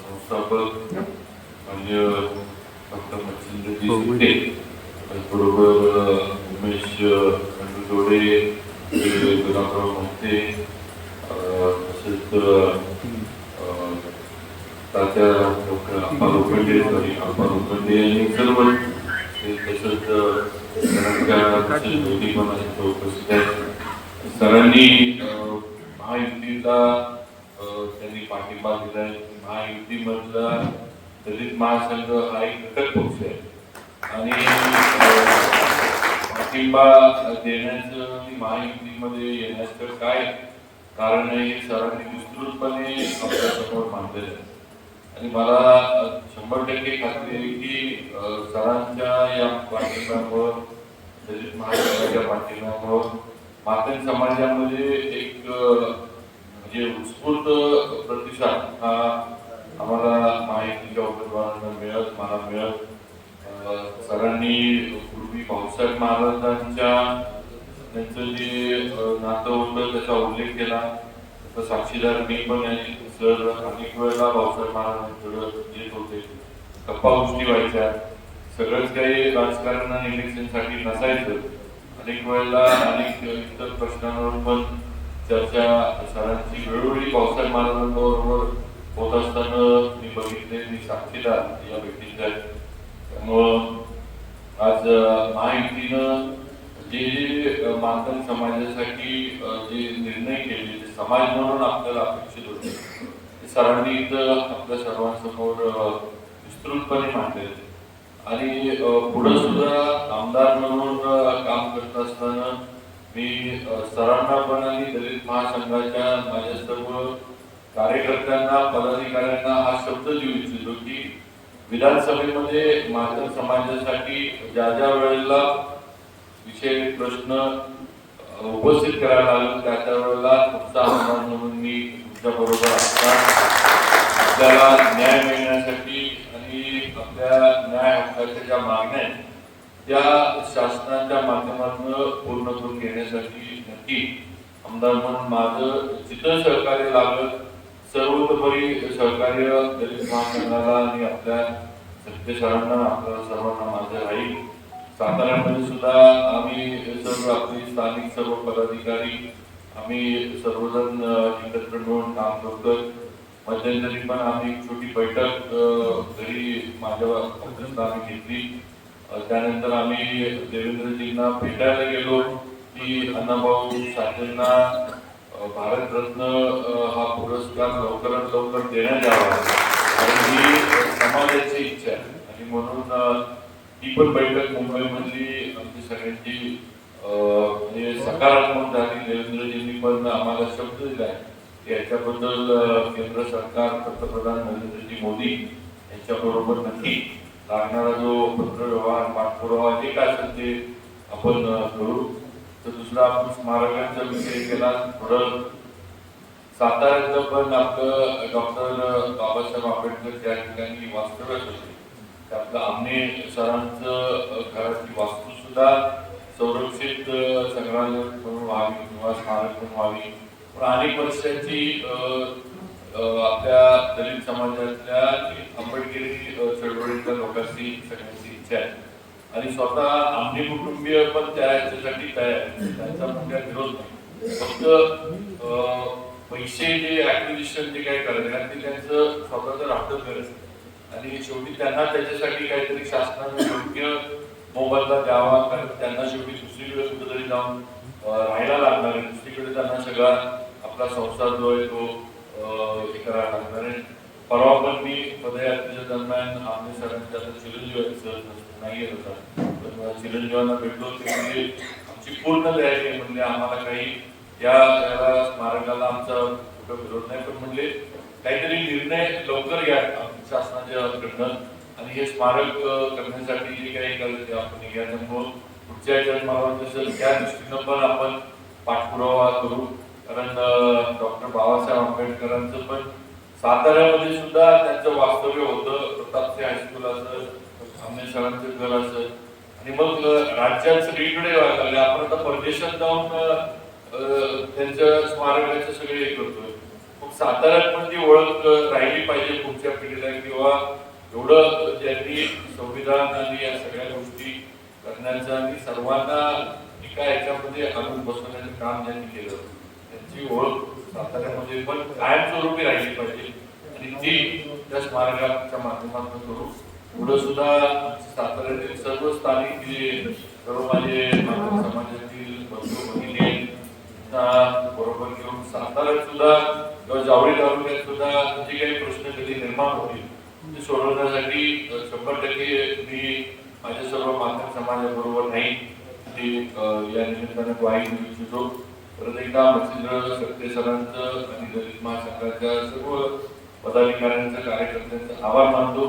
संस्थापक मान्य डॉक्टर मच्छिंद्रजी सुटे त्याचबरोबर उमेश खंडू जोडे गुलाबराव मोहिते तसेच तात्या वगैरे अप्पा लोखंडे सॉरी आणि सर्व तसंच दोन्ही पण आहेत उपस्थित आहेत सरांनी अ, महायुतीला त्यांनी पाठिंबा दिला दिलाय. महायुतीमधला दलित महासंघ हा एक घटक पक्ष आहे. आणि पाठिंबा देण्याचं आणि महायुतीमध्ये येण्याचं काय कारण हे सरांनी विस्तृतपणे आपल्यासमोर मांडलेलं आहे. आणि मला शंभर टक्के खात्री आहे की सरांच्या या पाठिंब्यामुळं दलित महासंघाच्या पाठिंब्यामुळं मातंग समाजामध्ये एक म्हणजे उत्स्फूर्त प्रतिसाद हा आम्हाला माहितीच्या उमेदवारांना मिळत मला मिळत. सरांनी पूर्वी भाऊसाहेब महाराजांच्या त्यांचं जे नातं होतं त्याचा उल्लेख केला. साक्षीदार मी पण आहे सर अनेक वेळेला भाऊसाहेब महाराजांकडे येत होते गप्पा गोष्टी व्हायच्या सगळंच काही राजकारण इलेक्शनसाठी नसायचं अनेक वेळेला अनेक इतर प्रश्नांवर पण चर्चा सरांची वेळोवेळी पावसाळ्यात महाराजांबरोबर होत असताना मी बघितले मी साक्षीदार या व्यक्तीचे आहेत त्यामुळं आज अं, महायुतीनं जे मानधन समाजासाठी जे निर्णय केले ते समाज म्हणून आपल्याला अपेक्षित होते ते सरांनी इथं आपल्या सर्वांसमोर विस्तृतपणे मांडले. आणि पुढं सुद्धा आमदार म्हणून काम करत असताना मी सरांना पण आणि दलित महासंघाच्या माझ्या सर्व कार्यकर्त्यांना पदाधिकाऱ्यांना हा शब्द देऊ इच्छितो की विधानसभेमध्ये मातंग समाजासाठी ज्या ज्या वेळेला विषय प्रश्न उपस्थित करायला लागलो त्या त्यावेळेला तुमचा आमदार म्हणून मी तुमच्या बरोबर असणार. आपल्याला न्याय मिळण्यासाठी आणि आपल्या न्याय हक्काच्या ज्या मागण्या आहेत त्या शासनाच्या माध्यमातून पूर्ण करून घेण्यासाठी नक्की आमदार म्हणून माझं जिथं सहकार्य लागलं सर्वतोपरी सहकार्य दलित महासंघाला आणि आपल्या सत्यशाळांना आपल्या सर्वांना स्थानिक सर्व पदाधिकारी आम्ही सर्वजण एकत्र मिळून काम करतोय. मध्यंतरी पण आम्ही एक छोटी बैठक घरी माझ्या ऑफिसला आम्ही घेतली. त्यानंतर आम्ही देवेंद्रजींना भेटायला गेलो की अण्णाभाऊ साठेंना भारतरत्न हा पुरस्कार लवकरात लवकर देण्यात यावा. आणि ही समाजाची इच्छा आहे. आणि म्हणून अ, ही पण बैठक मुंबईमधली आमची सगळ्यांची म्हणजे सकारात्मक झाली देवेंद्रजींनी पण आम्हाला शब्द दिला की याच्याबद्दल केंद्र सरकार पंतप्रधान नरेंद्रजी मोदी यांच्याबरोबर नक्की लागणारा जो पत्रव्यवहार पाठपुरावा जे काय असेल ते आपण करू. तर दुसरा आपण स्मारकांचा विषय केला. थोडं साताऱ्याचं पण आपलं डॉक्टर बाबासाहेब आंबेडकर त्या ठिकाणी वास्तव्यात होते त्यातलं आमने सरांचं घराची वास्तू सुद्धा संरक्षित संग्रहालय म्हणून व्हावी किंवा स्मारक म्हणून व्हावी. पण अनेक वर्षाची आपल्या दलित समाजातल्या आंबेडकरी अ, चळवळीतल्या लोकांची सगळ्यांची इच्छा आहे. आणि स्वतः आमचे कुटुंबीय पण त्या याच्यासाठी तयार त्यांचा मोठ्या विरोध नाही. फक्त पैसे जे ऍक्विजिशन जे काही करणार ते त्यांचं स्वतःचं राहतं गरज आणि शेवटी त्यांना त्याच्यासाठी काहीतरी शासनाने योग्य मोबदला द्यावा कारण त्यांना शेवटी दुसरीकडे कुठेतरी जाऊन राहायला लागणार आहे. दुसरीकडे त्यांना सगळा आपला संसार जो आहे तो हे करायला लागणार आहे. परवा पण मी पदयात्रेच्या दरम्यान आमने सरांच्या आता चिरंजीव नाही येत होता पण मला चिरंजीवांना भेटलो ते म्हणजे आमची पूर्ण तयारी आहे. म्हणजे आम्हाला काही या त्याला स्मारकाला आमचा कुठं विरोध नाही. पण म्हणजे काहीतरी निर्णय लवकर घ्या शासनाच्या कडनं आणि हे स्मारक करण्यासाठी जे काही करायचं आपण घ्या पुढच्या याच्यात मला त्या दृष्टीनं पण आपण पाठपुरावा करू. कारण डॉक्टर बाबासाहेब आंबेडकरांचं पण साताऱ्यामध्ये सुद्धा त्यांचं वास्तव्य होतं. प्रतापसिंह हायस्कूल असं आमने सरांचं घर असं. आणि मग राज्यात सगळीकडे व्हायला लागले म्हणजे आपण आता परदेशात जाऊन अं, अं, त्यांच्या सगळे हे करतोय. मग साताऱ्यात पण ती ओळख राहिली पाहिजे पुढच्या पिढीला किंवा एवढं त्यांनी संविधान आणि या सगळ्या गोष्टी करण्याचं आणि सर्वांना एका याच्यामध्ये आणून बसवण्याचं काम ज्यांनी केलं त्यांची ओळख साताऱ्यामध्ये पण कायमस्वरूपी राहिली पाहिजे. आणि ती त्या स्मारकाच्या माध्यमातून करू पुढे सुद्धा साताऱ्यातील सर्व स्थानिक जे सर्व माझे समाजातील बंधू भगिनी बरोबर घेऊन साताऱ्यात सुद्धा किंवा जावळी तालुक्यात सुद्धा जे काही प्रश्न कधी निर्माण होते ते सोडवण्यासाठी शंभर टक्के मी माझ्या सर्व माध्यम समाजाबरोबर नाही. ते या निमित्तानं ग्वाही देऊ इच्छितो. परत एकदा मच्छिंद्र सकते सरांचं आणि दलित महासंघाच्या सर्व पदाधिकाऱ्यांचं कार्यकर्त्यांचं आभार मानतो.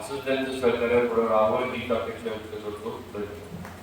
असंच त्यांचं सहकार्य पुढे राहावं हीच अपेक्षा व्यक्त करतो. धन्यवाद.